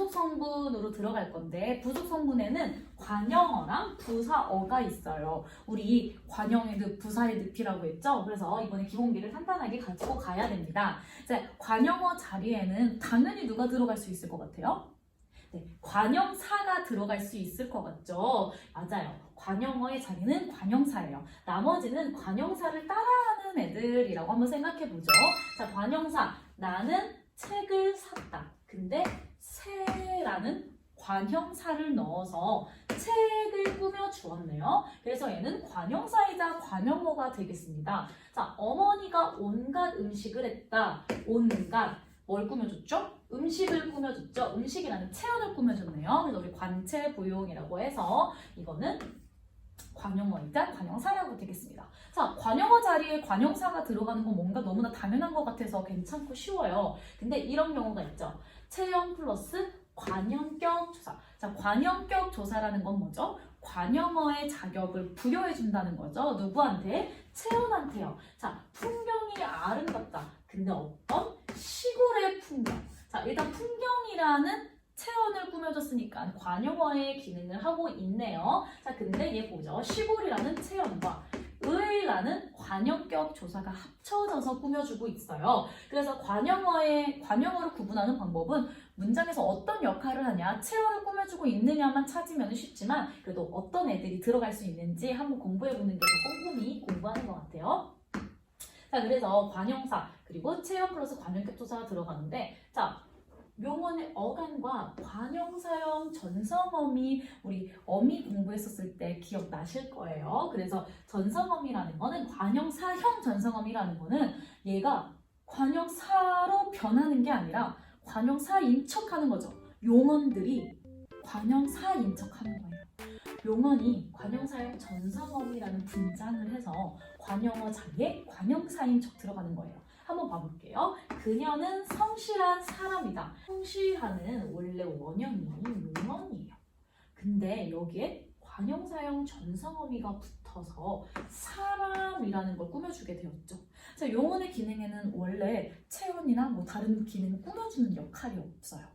부속 성분으로 들어갈 건데 부속 성분에는 관형어랑 부사어가 있어요. 우리 관형의 늪, 부사의 늪이라고 했죠. 그래서 이번에 기본기를 간단하게 가지고 가야 됩니다. 이제 관형어 자리에는 당연히 누가 들어갈 수 있을 것 같아요? 네, 관형사가 들어갈 수 있을 것 같죠? 맞아요. 관형어의 자리는 관형사예요. 나머지는 관형사를 따라하는 애들이라고 한번 생각해 보죠. 자, 관형사. 나는 책을 샀다. 근데 새라는 관형사를 넣어서 책을 꾸며 주었네요. 그래서 얘는 관형사이자 관형어가 되겠습니다. 자, 어머니가 온갖 음식을 했다. 온갖. 뭘 꾸며줬죠? 음식을 꾸며줬죠. 음식이라는 체온을 꾸며줬네요. 그래서 우리 관체 부용이라고 해서 이거는 관형어이자 관형사라고 되겠습니다. 자, 관형어 자리에 관형사가 들어가는 건 뭔가 너무나 당연한 것 같아서 괜찮고 쉬워요. 근데 이런 경우가 있죠. 체형 플러스 관형격 조사. 자, 관형격 조사라는 건 뭐죠? 관형어의 자격을 부여해 준다는 거죠. 누구한테? 체온한테요. 자, 풍경이 아름답다. 근데 어떤 시골의 풍경. 자, 일단 풍경이라는 체온을 꾸며줬으니까 관용어의 기능을 하고 있네요. 자, 근데 얘 보죠. 시골이라는 체온과 의라는 관용격 조사가 합쳐져서 꾸며주고 있어요. 그래서 관용어의 관용어를 구분하는 방법은 문장에서 어떤 역할을 하냐, 체온을 꾸며주고 있느냐만 찾으면 쉽지만 그래도 어떤 애들이 들어갈 수 있는지 한번 공부해보는 게 더 꼼꼼히 공부하는 것 같아요. 자, 그래서 관형사 그리고 체형 플러스 관형격 조사가 들어가는데 자. 용언의 어간과 관형사형 전성어미 우리 어미 공부했었을 때 기억나실 거예요. 그래서 전성어미라는 거는 관형사형 전성어미라는 거는 얘가 관형사로 변하는 게 아니라 관형사인 척하는 거죠. 용언들이 관형사인 척하는 거예요. 용언이 관형사형 전성어미라는 분장을 해서 관형어 자리에 관형사인 척 들어가는 거예요. 한번 봐볼게요. 그녀는 성실한 사람이다. 성실하는 원래 원형이 용언이에요. 근데 여기에 관형사형 전성어미가 붙어서 사람이라는 걸 꾸며주게 되었죠. 자, 용언의 기능에는 원래 체온이나 뭐 다른 기능 꾸며주는 역할이 없어요.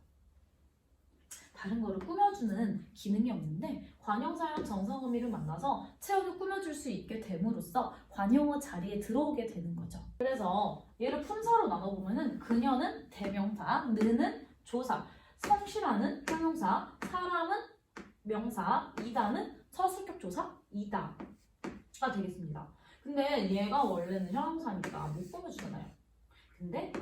다른 거를 꾸며주는 기능이 없는데 관형사형 전성어미를 만나서 체온을 꾸며줄 수 있게 됨으로써 관용어 자리에 들어오게 되는 거죠. 그래서 얘를 품사로 나눠보면은 그녀는 대명사, 느는 조사, 성실하는 형용사, 사람은 명사, 이다는 서술격 조사, 이다가 되겠습니다. 근데 얘가 원래는 형용사니까 못 꾸며주잖아요. 근데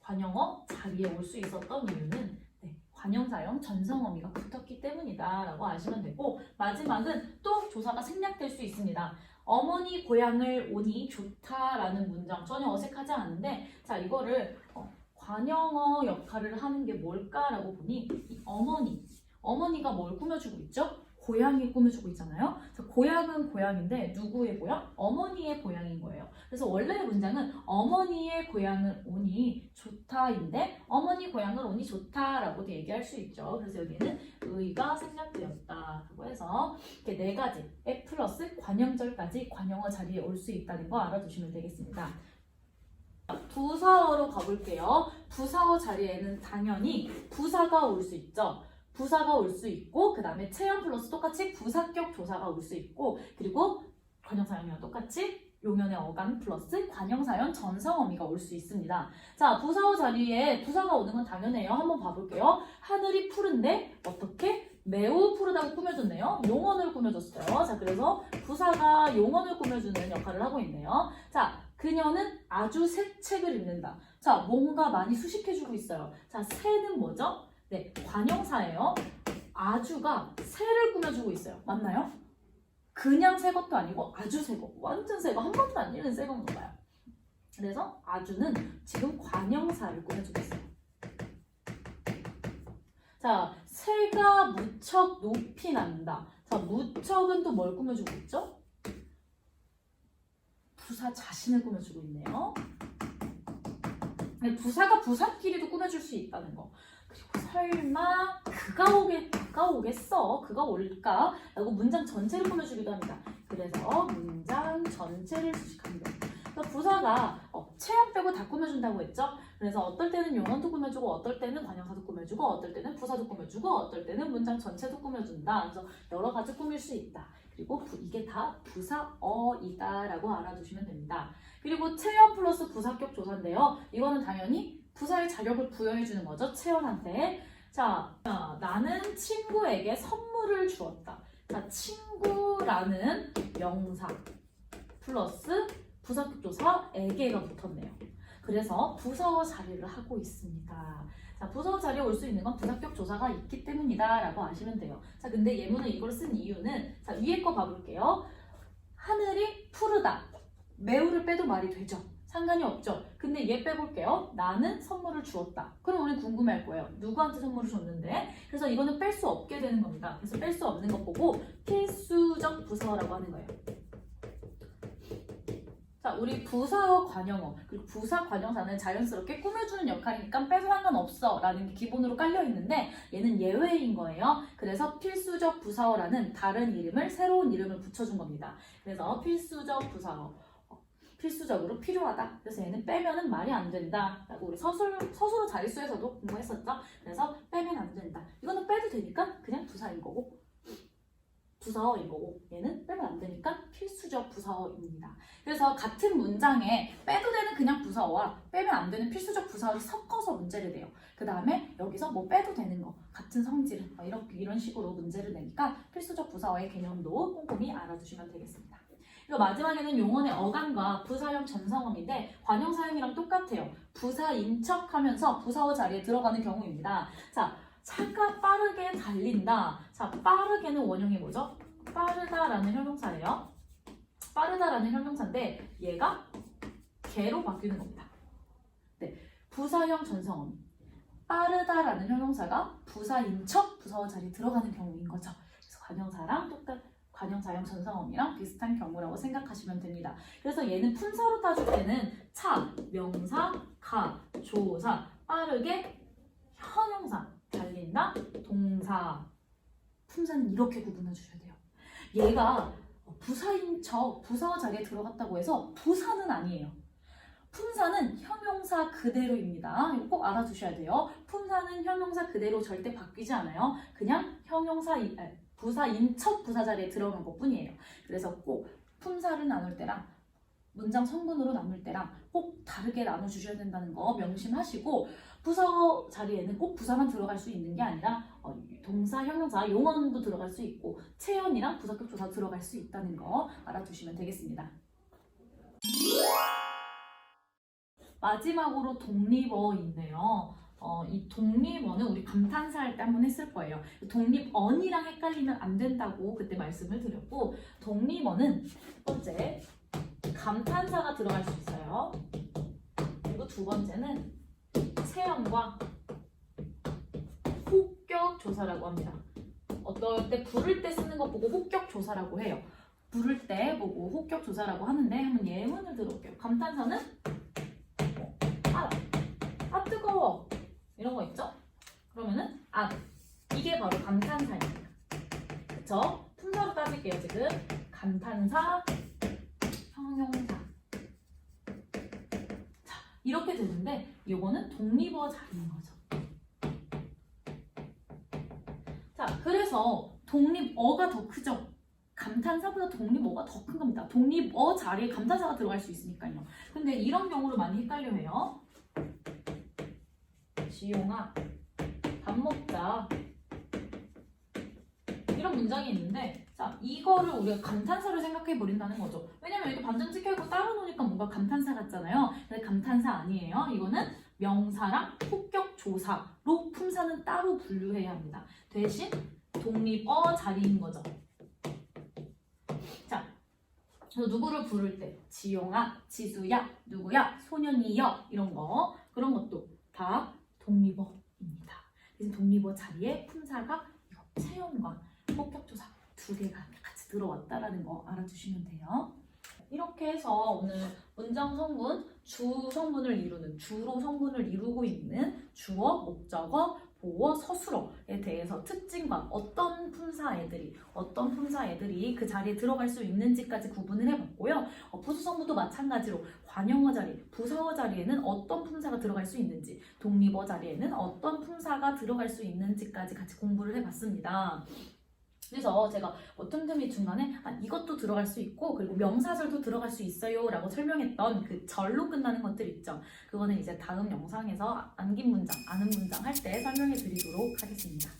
관용어 자리에 올 수 있었던 이유는 네, 관형사형 전성어미가 붙었기 때문이다 라고 아시면 되고 마지막은 또 조사가 생략될 수 있습니다. 어머니 고향을 오니 좋다라는 문장 전혀 어색하지 않은데 자 이거를 어, 관형어 역할을 하는 게 뭘까라고 보니 이 어머니 어머니가 뭘 꾸며주고 있죠? 고향이 꾸며주고 있잖아요. 그래서 고향은 고향인데 누구의 고향? 어머니의 고향인 거예요. 그래서 원래의 문장은 어머니의 고향을 오니 좋다인데 어머니 고향을 오니 좋다라고도 얘기할 수 있죠. 그래서 여기는 의가 생략되었다라고 해서 이렇게 네 가지 에 플러스 관형절까지 관형어 자리에 올 수 있다는 거 알아두시면 되겠습니다. 부사어로 가볼게요. 부사어 자리에는 당연히 부사가 올 수 있죠. 부사가 올 수 있고 그 다음에 체형 플러스 똑같이 부사격 조사가 올 수 있고 그리고 관형사형이랑 똑같이 용연의 어감 플러스 관형사형 전성어미가 올 수 있습니다. 자 부사어 자리에 부사가 오는 건 당연해요. 한번 봐볼게요. 하늘이 푸른데 어떻게? 매우 푸르다고 꾸며줬네요. 용언을 꾸며줬어요. 자 그래서 부사가 용언을 꾸며주는 역할을 하고 있네요. 자 그녀는 아주 새 책을 읽는다. 자 뭔가 많이 수식해주고 있어요. 자 새는 뭐죠? 네, 관형사예요. 아주가 새를 꾸며주고 있어요. 맞나요? 그냥 새 것도 아니고 아주 새 거. 완전 새 거. 한 번도 안 읽은 새 건가 봐요. 그래서 아주는 지금 관형사를 꾸며주고 있어요. 자, 새가 무척 높이 난다. 자, 무척은 또 뭘 꾸며주고 있죠? 부사 자신을 꾸며주고 있네요. 네, 부사가 부사끼리도 꾸며줄 수 있다는 거. 설마 그가 오겠 그가 오겠어 그가 올까? 라고 문장 전체를 꾸며주기도 합니다. 그래서 문장 전체를 수식합니다. 그러니까 부사가 어, 체험 빼고 다 꾸며준다고 했죠? 그래서 어떨 때는 용언도 꾸며주고 어떨 때는 관형사도 꾸며주고 어떨 때는 부사도 꾸며주고 어떨 때는 문장 전체도 꾸며준다. 그래서 여러 가지 꾸밀 수 있다. 그리고 부- 이게 다 부사어이다라고 알아두시면 됩니다. 그리고 체험 플러스 부사격 조사인데요. 이거는 당연히 부사의 자격을 부여해주는 거죠. 체험한테. 자, 자, 나는 친구에게 선물을 주었다. 자, 친구라는 명사 플러스 부사격 조사 에게가 붙었네요. 그래서 부사어 자리를 하고 있습니다. 자, 부사어 자리에 올 수 있는 건 부사격 조사가 있기 때문이다 라고 아시면 돼요. 자, 근데 예문은 이걸 쓴 이유는 자, 위에 거 봐볼게요. 하늘이 푸르다. 매우를 빼도 말이 되죠. 상관이 없죠. 근데 얘 빼볼게요. 나는 선물을 주었다. 그럼 우리 궁금할 거예요. 누구한테 선물을 줬는데? 그래서 이거는 뺄 수 없게 되는 겁니다. 그래서 뺄 수 없는 것 보고 필수적 부사어라고 하는 거예요. 자, 우리 부사어 관형어 그리고 부사 관형사는 자연스럽게 꾸며주는 역할이니까 빼도 상관없어 라는 게 기본으로 깔려 있는데 얘는 예외인 거예요. 그래서 필수적 부사어라는 다른 이름을 새로운 이름을 붙여준 겁니다. 그래서 필수적 부사어 어, 필수적으로 필요하다. 그래서 얘는 빼면은 말이 안 된다. 라고 우리 서술, 서술어 자릿수에서도 공부했었죠. 그래서 빼면 안 된다. 이거는 빼도 되니까 그냥 부사인 거고 부사어인 거고 얘는 빼면 안 되니까 필수적 부사어입니다. 그래서 같은 문장에 빼도 되는 그냥 부사어와 빼면 안 되는 필수적 부사어를 섞어서 문제를 내요. 그 다음에 여기서 뭐 빼도 되는 거 같은 성질 뭐 이렇게 이런 식으로 문제를 내니까 필수적 부사어의 개념도 꼼꼼히 알아두시면 되겠습니다. 그리고 마지막에는 용언의 어간과 부사형 전성어인데 관형사형이랑 똑같아요. 부사인 척하면서 부사어 자리에 들어가는 경우입니다. 자, 차가 빠르게 달린다. 자, 빠르게는 원형이 뭐죠? 빠르다라는 형용사예요. 빠르다라는 형용사인데 얘가 개로 바뀌는 겁니다. 네, 부사형 전성어. 빠르다라는 형용사가 부사인 척 부사어 자리에 들어가는 경우인 거죠. 그래서 관형사랑 똑같 관형사형 전성어이랑 비슷한 경우라고 생각하시면 됩니다. 그래서 얘는 품사로 따질 때는 차, 명사, 가, 조사, 빠르게, 형용사, 달린다, 동사. 품사는 이렇게 구분해 주셔야 돼요. 얘가 부사인 척 부사어 자리에 들어갔다고 해서 부사는 아니에요. 품사는 형용사 그대로입니다. 꼭 알아두셔야 돼요. 품사는 형용사 그대로 절대 바뀌지 않아요. 그냥 형용사 부사 인 척 부사 자리에 들어간 것 뿐이에요. 그래서 꼭 품사를 나눌 때랑 문장 성분으로 나눌 때랑 꼭 다르게 나눠주셔야 된다는 거 명심하시고 부사어 자리에는 꼭 부사만 들어갈 수 있는 게 아니라 어, 동사, 형용사, 용언도 들어갈 수 있고 체연이랑 부사격 조사 들어갈 수 있다는 거 알아두시면 되겠습니다. 마지막으로 독립어인데요. 어, 이 독립어는 우리 감탄사 할 때 한번 했을 거예요. 독립언이랑 헷갈리면 안 된다고 그때 말씀을 드렸고 독립어는 첫 번째 감탄사가 들어갈 수 있어요. 그리고 두 번째는 체험과 호격 조사라고 합니다. 어떨 때 부를 때 쓰는 거 보고 호격 조사라고 해요. 부를 때 보고 호격 조사라고 하는데 한번 예문을 들어볼게요. 감탄사는 아, 아 뜨거워 이런 거 있죠? 그러면은 아 이게 바로 감탄사입니다. 그쵸? 품사로 따질게요 지금 감탄사 형용사 자 이렇게 되는데 이거는 독립어 자리인 거죠. 자 그래서 독립어가 더 크죠. 감탄사보다 독립어가 더 큰 겁니다. 독립어 자리에 감탄사가 들어갈 수 있으니까요. 근데 이런 경우를 많이 헷갈려해요. 지용아, 밥 먹자. 이런 문장이 있는데, 자, 이거를 우리가 감탄사를 생각해 버린다는 거죠. 왜냐면 이렇게 반전 찍혀 있고 따로 놓으니까 뭔가 감탄사 같잖아요. 근데 감탄사 아니에요. 이거는 명사랑 폭격 조사로 품사는 따로 분류해야 합니다. 대신 독립어 자리인 거죠. 누구를 부를 때 지용아, 지수야, 누구야, 소년이여 이런 거 그런 것도 다 독립어입니다. 그래서 독립어 자리에 품사가 체험과 폭격조사 두 개가 같이 들어왔다라는 거 알아주시면 돼요. 이렇게 해서 오늘 문장 성분, 주 성분을 이루는 주로 성분을 이루고 있는 주어, 목적어, 보어, 서술어에 대해서 특징과 어떤 품사 애들이 어떤 품사 애들이 그 자리에 들어갈 수 있는지까지 구분을 해봤고요. 어, 부수성부도 마찬가지로 관형어 자리, 부사어 자리에는 어떤 품사가 들어갈 수 있는지, 독립어 자리에는 어떤 품사가 들어갈 수 있는지까지 같이 공부를 해봤습니다. 그래서 제가 뭐 틈틈이 중간에 아, 이것도 들어갈 수 있고 그리고 명사절도 들어갈 수 있어요 라고 설명했던 그 절로 끝나는 것들 있죠. 그거는 이제 다음 영상에서 암긴 문장, 아는 문장 할 때 설명해 드리도록 하겠습니다.